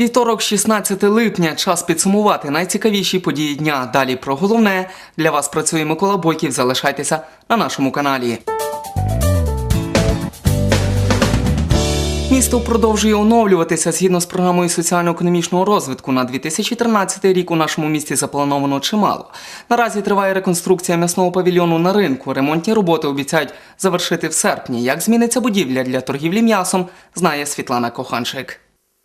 Вівторок, 16 липня, час підсумувати найцікавіші події дня. Далі про головне для вас працює Микола Бойків. Залишайтеся на нашому каналі. Місто продовжує оновлюватися згідно з програмою соціально-економічного розвитку. На 2013 рік у нашому місті заплановано чимало. Наразі триває реконструкція м'ясного павільйону на ринку. Ремонтні роботи обіцяють завершити в серпні. Як зміниться будівля для торгівлі м'ясом, знає Світлана Коханчик.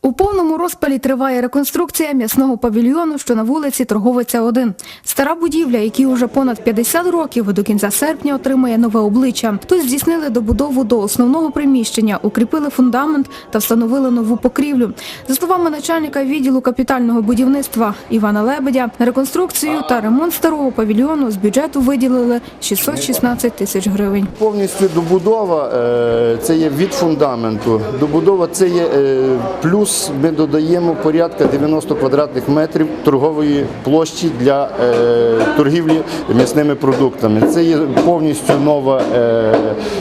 У повному розпалі триває реконструкція м'ясного павільйону, що на вулиці Торговиця 1. Стара будівля, якій уже понад 50 років, до кінця серпня отримає нове обличчя. Тут здійснили добудову до основного приміщення, укріпили фундамент та встановили нову покрівлю. За словами начальника відділу капітального будівництва Івана Лебедя, реконструкцію та ремонт старого павільйону з бюджету виділили 616 тисяч гривень. Повністю добудова е, це є від фундаменту. Добудова це є е, Ми додаємо порядка 90 квадратних метрів торгової площі для е, торгівлі м'ясними продуктами. Це є повністю нова е,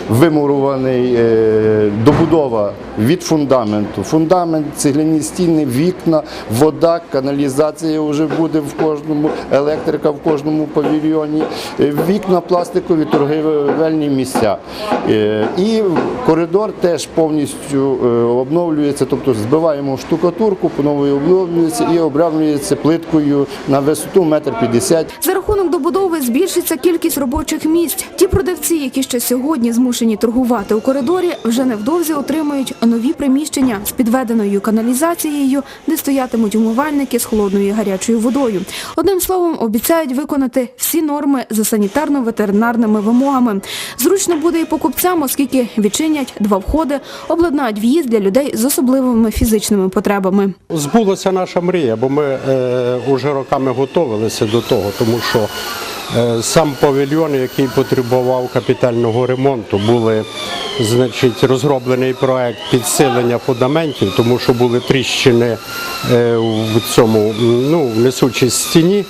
вимурований е, добудова від фундаменту. Фундамент, цегляні стіни, вікна, вода, каналізація вже буде в кожному, електрика в кожному павільйоні, вікна пластикові, торгівельні місця. І коридор теж повністю обновлюється, тобто збиваємо штукатурку, по-новою обновлюється і обрамлюється плиткою на висоту метр п'ятдесят. За рахунок добудови збільшиться кількість робочих місць. Ті продавці, які ще сьогодні змушені торгувати у коридорі, вже невдовзі отримають нові приміщення з підведеною каналізацією, де стоятимуть умивальники з холодною і гарячою водою. Одним словом, обіцяють виконати всі норми за санітарно-ветеринарними вимогами. Зручно буде і покупцям, оскільки відчинять два входи, обладнають в'їзд для людей з особливими фізичними потребами. Збулася наша мрія, бо ми е, уже роками готувалися до того, тому що е, сам павільйон, який потребував капітального ремонту, були значить, розроблений проект підсилення фундаментів, тому що були тріщини е, в цьому ну, в несучій стіні.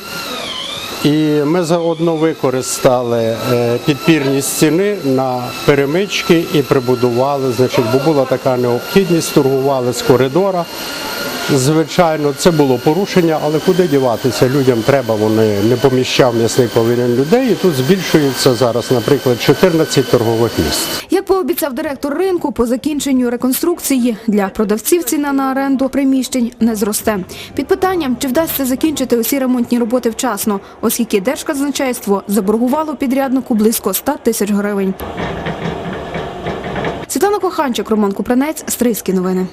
І ми заодно використали е, підпірні стіни на перемички і прибудували, значить, бо була така необхідність, торгували з коридора. Звичайно, це було порушення, але куди діватися? Людям треба, вони не поміщав м'ясний павільйон людей. І тут збільшується зараз, наприклад, 14 торгових місць. Як пообіцяв директор ринку, по закінченню реконструкції для продавців ціна на оренду приміщень не зросте. Під питанням, чи вдасться закінчити усі ремонтні роботи вчасно, оскільки Держказначейство заборгувало підряднику близько 100 тисяч гривень. Світлана Коханчик, Роман Купранець, Стрийські новини.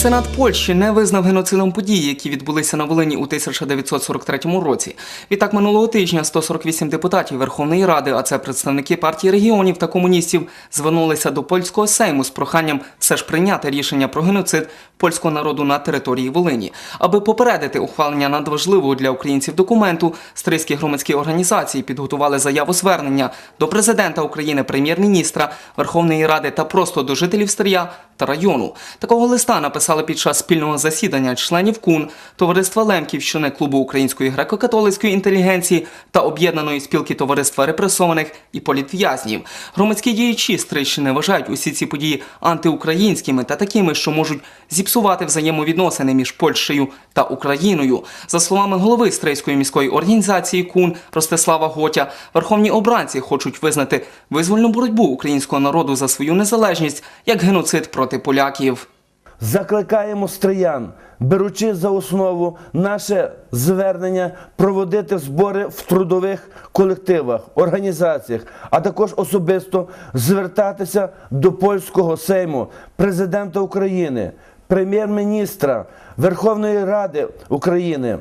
Сенат Польщі не визнав геноцидом події, які відбулися на Волині у 1943 році. Відтак минулого тижня 148 депутатів Верховної Ради, а це представники партії регіонів та комуністів, звернулися до польського сейму з проханням все ж прийняти рішення про геноцид польського народу на території Волині, аби попередити ухвалення надважливого для українців документу. Стрийські громадські організації підготували заяву звернення до президента України, прем'єр-міністра Верховної Ради та просто до жителів Стрия та району. Такого листа написали під час спільного засідання членів КУН, товариства Лемківщини, клубу української греко-католицької інтелігенції та об'єднаної спілки товариства репресованих і політв'язнів. Громадські діячі Стрийщини вважають усі ці події антиукраїнськими та такими, що можуть зіпсувати взаємовідносини між Польщею та Україною. За словами голови Стрийської міської організації КУН Ростислава Готя, верховні обранці хочуть визнати визвольну боротьбу українського народу за свою незалежність як геноцид проти поляків. Закликаємо стриян, беручи за основу наше звернення, проводити збори в трудових колективах, організаціях, а також особисто звертатися до польського сейму, президента України, прем'єр-міністра, Верховної Ради України.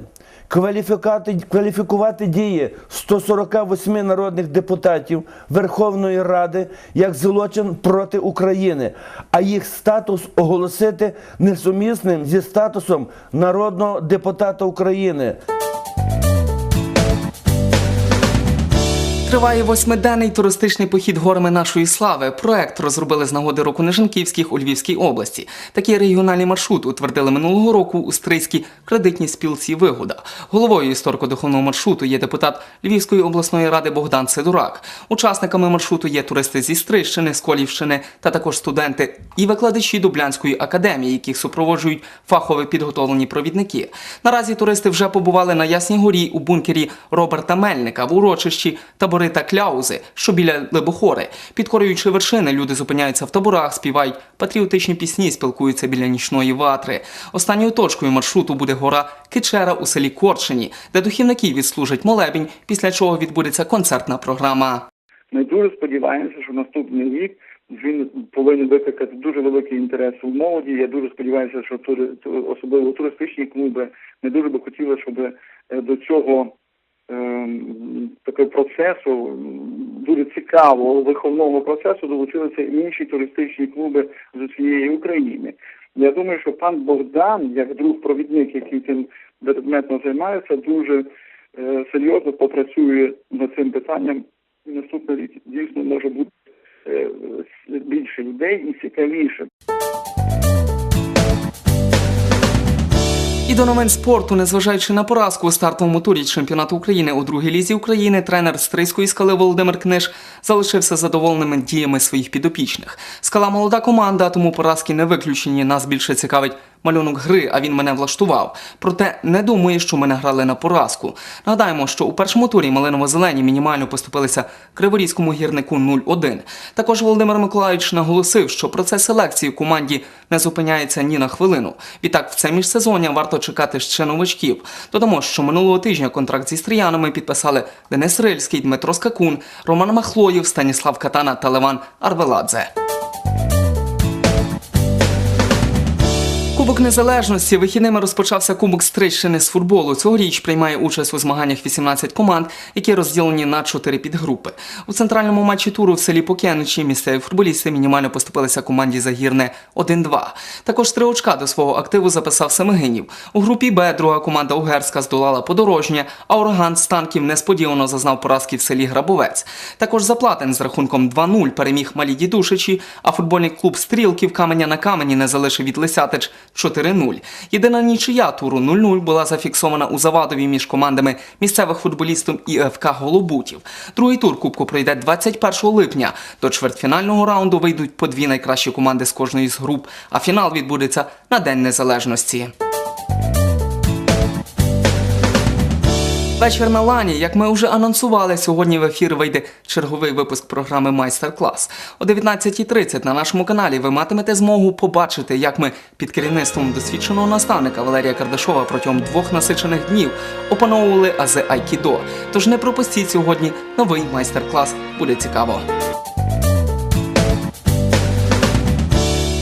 Кваліфікувати, кваліфікувати дії 148 народних депутатів Верховної Ради як злочин проти України, а їх статус оголосити несумісним зі статусом народного депутата України. Триває восьмиденний туристичний похід горами нашої слави. Проект розробили з нагоди року Нежанківських у Львівській області. Такий регіональний маршрут утвердили минулого року у Стрийській кредитній спілці Вигода. Головою історико-духовного маршруту є депутат Львівської обласної ради Богдан Сидорак. Учасниками маршруту є туристи зі Стрийщини, з Колівщини та також студенти і викладачі Дублянської академії, яких супроводжують фахово підготовлені провідники. Наразі туристи вже побували на Ясній горі у бункері Роберта Мельника в урочищі табори та кляузи, що біля Лебохори. Підкорюючи вершини, люди зупиняються в таборах, співають патріотичні пісні, спілкуються біля нічної ватри. Останньою точкою маршруту буде гора Кичера у селі Корчині, де духівники відслужать молебінь, після чого відбудеться концертна програма. Ми дуже сподіваємося, що наступний рік він повинен викликати дуже великий інтерес у молоді. Я дуже сподіваюся, що тури, особливо туристичні клуби. Ми дуже би хотіли, щоб е, до цього такого процесу дуже цікавого виховного процесу долучилися інші туристичні клуби з усієї України. Я думаю, що пан Богдан, як друг провідник, який цим предметно займається, дуже е, серйозно попрацює над цим питанням. Наступний рік дійсно може бути е, більше людей і цікавіше. І до новин спорту, незважаючи на поразку у стартовому турі чемпіонату України у другій лізі України, тренер Стрийської скали Володимир Книж залишився задоволеними діями своїх підопічних. Скала молода команда, тому поразки не виключені. Нас більше цікавить малюнок гри, а він мене влаштував. Проте не думаю, що ми не грали на поразку. Нагадаємо, що у першому турі малиново-зелені мінімально поступилися Криворізькому гірнику 0-1. Також Володимир Миколаївич наголосив, що процес селекції в команді не зупиняється ні на хвилину. Відтак, в це міжсезоння варто чекати ще новачків. Додамо, що минулого тижня контракт зі стріянами підписали Денис Рильський, Дмитро Скакун, Роман Махлоїв, Станіслав Катана та Леван Арвеладзе. Кубок Незалежності вихідними розпочався Кубок Стрийщини з футболу. Цьогоріч приймає участь у змаганнях 18 команд, які розділені на 4 підгрупи. У центральному матчі туру в селі Покеничі місцеві футболісти мінімально поступилися команді Загірне 1-2. Також три очка до свого активу записав Семигинів. У групі Б друга команда Угерська здолала подорожнє, а Ураган танків несподівано зазнав поразки в селі Грабовець. Також Заплатин з рахунком 2-0 переміг малі дідушичі, а футбольний клуб Стрілків каменя на камені не залишив від Лисятич 4-0. Єдина нічия туру 0-0 була зафіксована у Завадові між командами місцевих футболістів і ФК Голубутів. Другий тур Кубку пройде 21 липня. До чвертьфінального раунду вийдуть по дві найкращі команди з кожної з груп, а фінал відбудеться на День Незалежності. Вечір на лані, як ми вже анонсували, сьогодні в ефір вийде черговий випуск програми Майстер-клас. О 19.30 на нашому каналі ви матимете змогу побачити, як ми під керівництвом досвідченого наставника Валерія Кардашова протягом двох насичених днів опановували ази Айкідо. Тож не пропустіть сьогодні новий майстер-клас. Буде цікаво.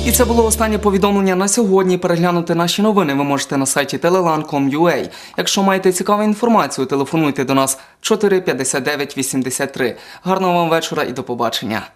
І це було останнє повідомлення на сьогодні. Переглянути наші новини ви можете на сайті telelan.com.ua. Якщо маєте цікаву інформацію, телефонуйте до нас 459 83. Гарного вам вечора і до побачення.